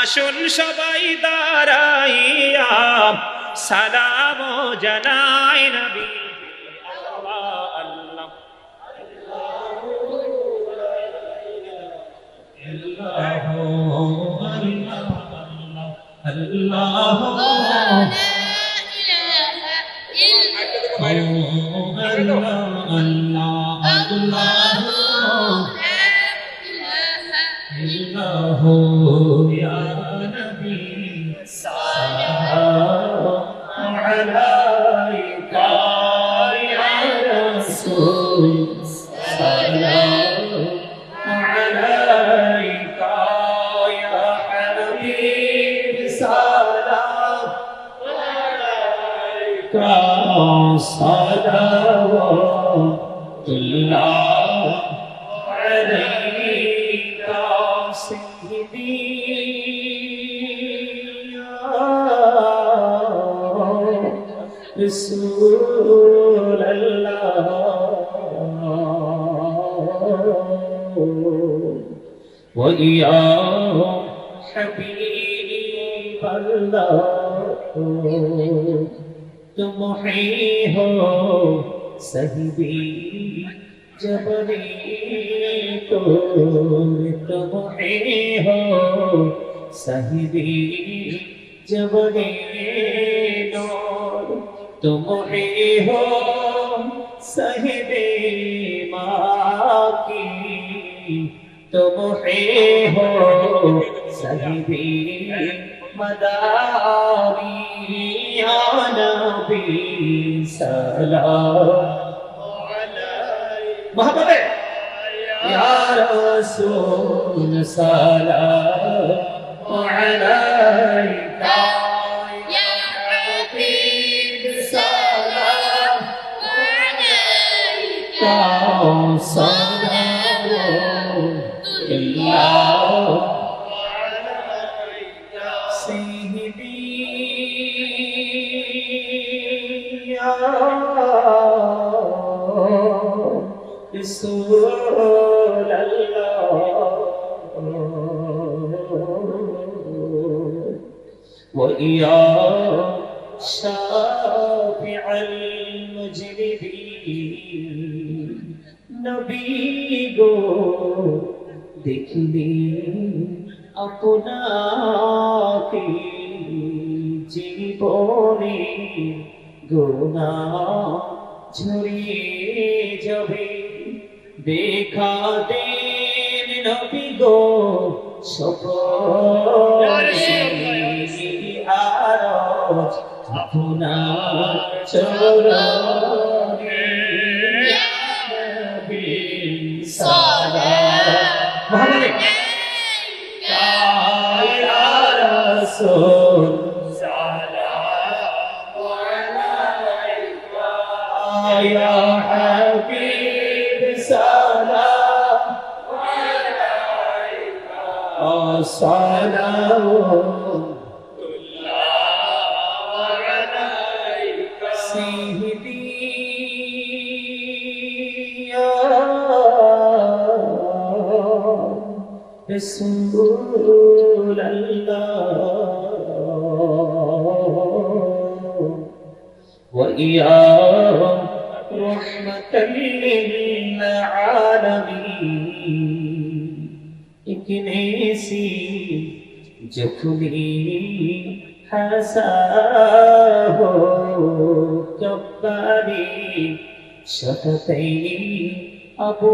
আসুন সবাই দাঁড়াইয়া সালাম জানাই নবী। আল্লাহ আল্লাহ عليك يا رسول سلام عليك يا حبيب سلام عليك صلوات الله عليك سيدي يا رسول الله وإياه حبيب الله تم حيه صحبي جبري تو تم حيه صحبي جبري تم ہی ہو صحب ماں کی تم ہی ہو صحب مداری یا نبی سلام محبت ہے یا رسول سلام علیہ سيدي يا رسول الله ويا شافع المجرمين نبي গো দেখিলে আপনাকে জীবনে গোনা ঝরিয়ে যাবে। দেখা দেন নবী গো সপনে আরজ আপনার চরণে। ইয়া নবী সালাম মোহাম্মদ الصلاة رسول الله وإياه رحمة للعالمين. কিনেছি যখনই হাসাব কপালে সততাই আবু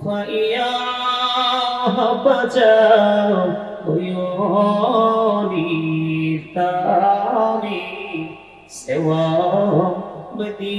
ফাইয়া বাজাও ওয়োনি তানি সেবা বদী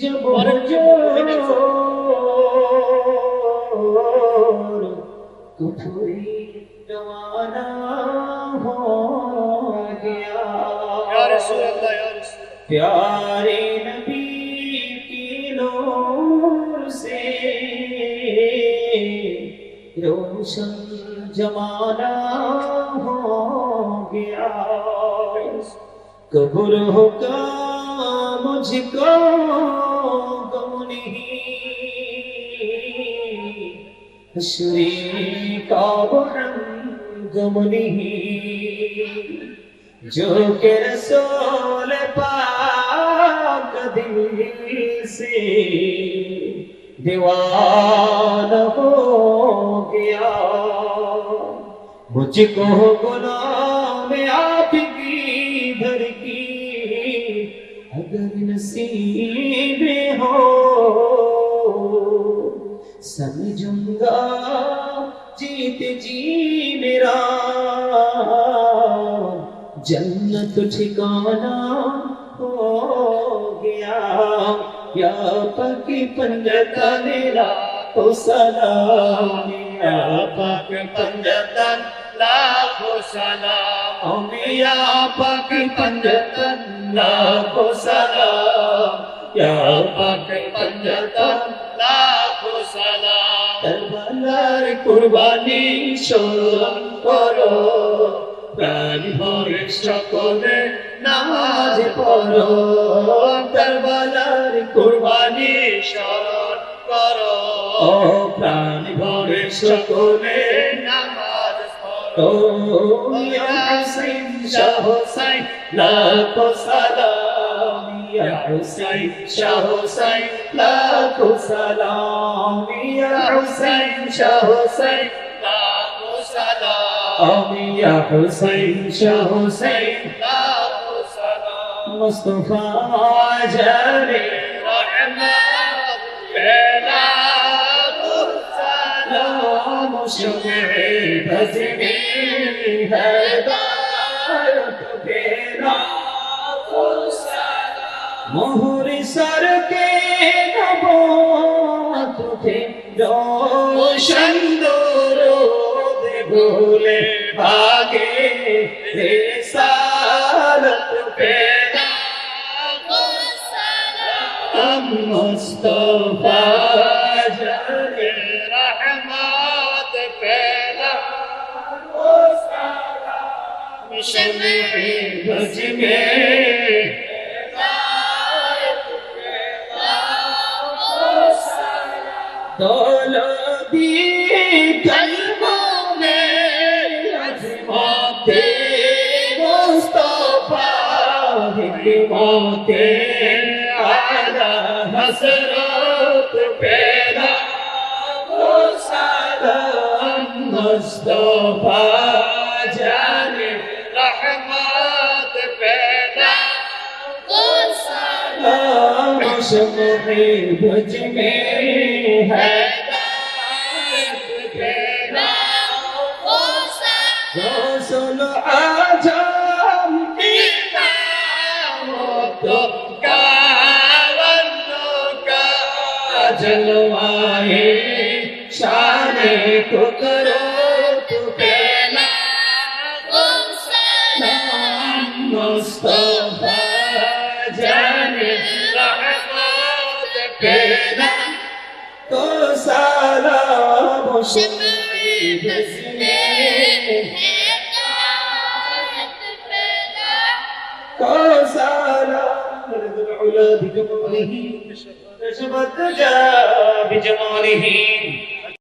جب کٹوری جوانا پیارے نبی کی نور سے روشن جمانہ ہو گیا۔ قبر ہوگا रोशन जमाना हो गया कबूल होगा मुझको गम नहीं हशरी का बरम गम नहीं जो के रसूल पाक दिल से दीवाना हो गया मुझको गुलाम نصیب ہو۔ سمجھوں گا، جیت جی میرا۔ جنت ٹھکانا ہو گیا۔ یا پاک پنجتا میرا ہو سلام یا پاک پنجتا لاکھو سلام اولیاء پاک پنجتن لاکھو سلام یا پاک پنجتن لاکھو سلام دربار قربانی স্মরণ করো প্রাণ ভরে সকলে নামাজ পড়ো দরবালার কুরবানি স্মরণ করো প্রাণ ভরে সকলে নামাজ পড়ো শাহ হোসাইন, লাখো সালাম ইয়া হোসাইন, শাহ হোসাইন, লাখো সালাম ইয়া হোসাইন, শাহ হোসাইন, লাখো সালাম ইয়া হোসাইন, শাহ হোসাইন, লাখো সালাম। মুস্তাফা জারি রহমত বেলা সালাম শুনে مہر سر کے نبوت تھے روشن دورود بھولے بھاگے رسالت پیدا مصطفیٰ مصطفیٰ جل رحمت پیدا مشن بھج مصطفیٰ کے آدھا حسرت پیدا وہ سلام مصطفیٰ جان رحمت پیدا وہ سلام شمعی بج میں ہے پیدا وہ سلام رسول آجا जलवाए शान को करो तू पहला नाम मुस्तफा जाने रहमत पहला तो सलाम शम्मे भज में كوثر مرد العلا بجماله نشب الدجى بجماله